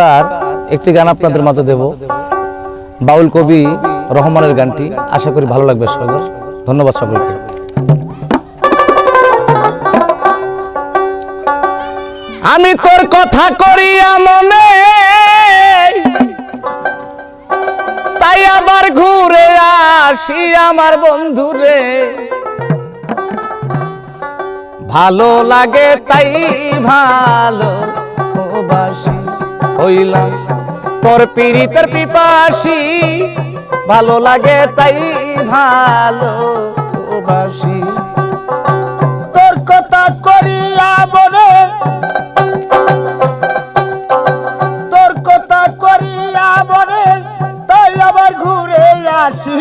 তার একটি গান আপনাদের মাঝে দেব। বাউল কবি রহমানের গানটি। আশা করি ভালো লাগবে সকল ধন্যবাদ সকলকে। আমি তোর কথা করিয়া মনে, তাই আবার ঘুরে আসি আমার বন্ধুরে। ভালো লাগে তাই ভালো বাসি। হইলাম তোর পীড়িতের পিপাসি ভালো লাগে তাই ভালো বাসি তোর কথা করিয়া মনে তোর কথা করিয়া মনে তাই আবার ঘুরে আসি।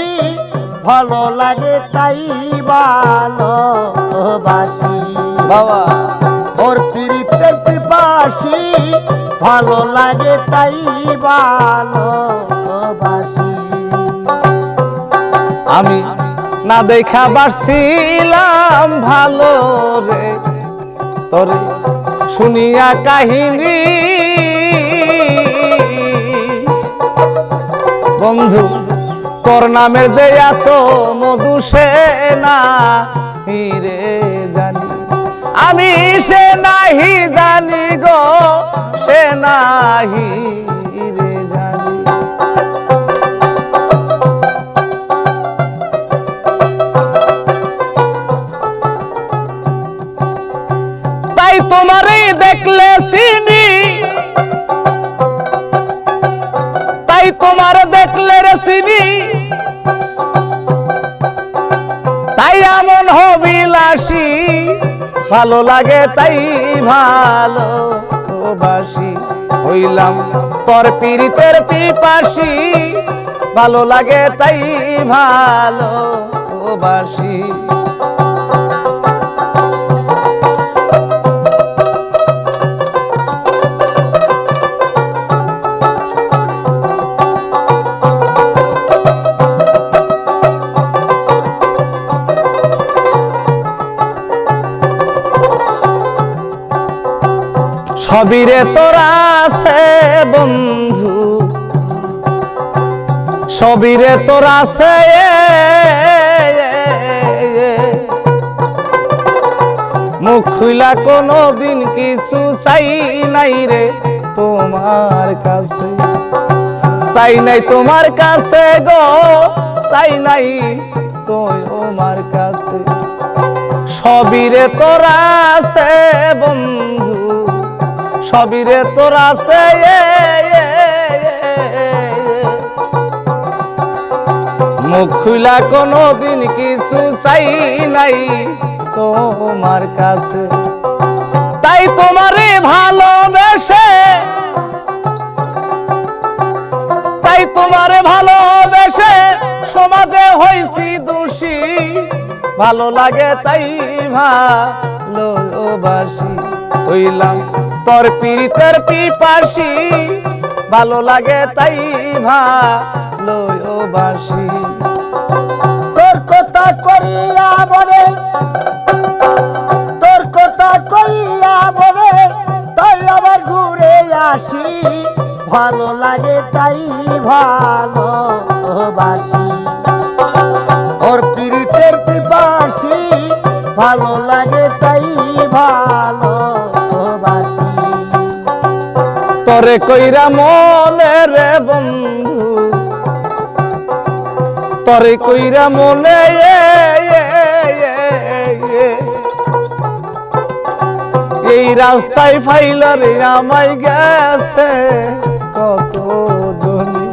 ভালো লাগে তাই ভালো বাসি বাবা তোর পীড়িতের পিপাসি ভালো লাগে তাই ভালো বাসি। আমি না দেখা বাসছিলাম ভালো রে, তোরে শুনিয়া কাহিনী। বন্ধু, তোর নামের যে এত মধু সে না সে নাহি জানি গো সে নাহি ভালো লাগে তাই ভালো বাসি। হইলাম তোর পীড়িতের পিপাসি। ভালো লাগে তাই ভালো বাসি। সবিরে তোরা আছে বন্ধু। সবিরে তোরা আছে মুখ খুইলা কোনো দিন কিছু চাই নাই রে তোমার কাছে। চাই নাই তোমার কাছে গো, চাই নাই তোমার কাছে। সবিরে তোরা আছে বন্ধু। সবিরে তোরা আছে মুখ খুলা কোনো দিন কিছু চাই নাই তোমার কাছে। তাই তোমারে ভালোবেসে, তাই তোমারে ভালোবেসে সমাজে হইছি দোষী। ভালো লাগে তাই ভালোবাসি। হইলাম তোর পীড়িতের পিপাসি, ভালো লাগে তাই ভালোবাসি তোর কথা করিয়া বলে, তোর কথা কইয়া বলে, তাই আবার ঘুরে আসি। ভালো লাগে তাই ভালো বাসি। তোর পীড়িতের পিপাসি, ভালো লাগে তাই ভালো তরে কইরা মনে রে বন্ধু। তরে কইরা মনে। এই রাস্তায় ফাইলারে আমায় গেছে কত জনে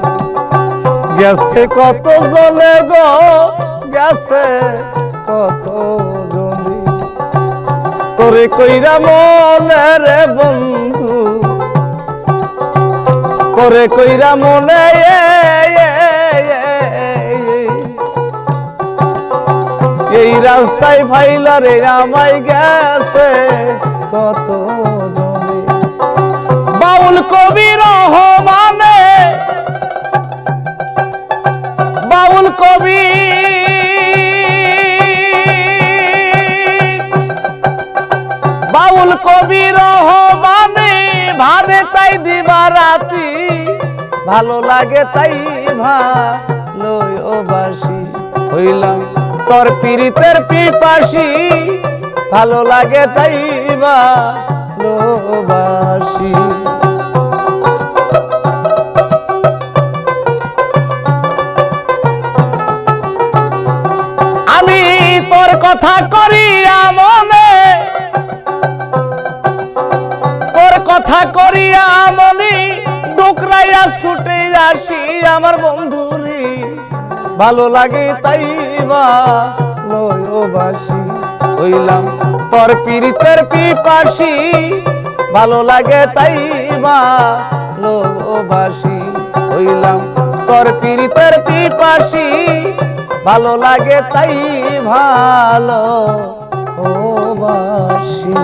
গেছে কত জনে গো? গেছে কত জনে তোরে কইরা মনে রে বন্ধু। তোরে কইরা মনে। এই রাস্তায় ফাইলারে আমায় গেছে কত জনে বাউল কবি রহমানে, বাউল কবি বাউল কবি রহমানে ভালো লাগে তাই ভালো বাসি। হইলাম তোর পীড়িতের পিপাসি। ভালো লাগে তাই ভালোবাসি। আমি তোর কথা করিয়া মনে, তোর কথা করিয়া মনি ডুকরাইয়া ছুটে আসি আমার বন্ধুরি ভালো লাগে তাই বাসি হইলাম তোর পীড়িতের পিপাসি। ভালো লাগে তাই বাসি হইলাম তোর পীড়িতের পিপাসি। ভালো লাগে তাই ভালো ও বাসি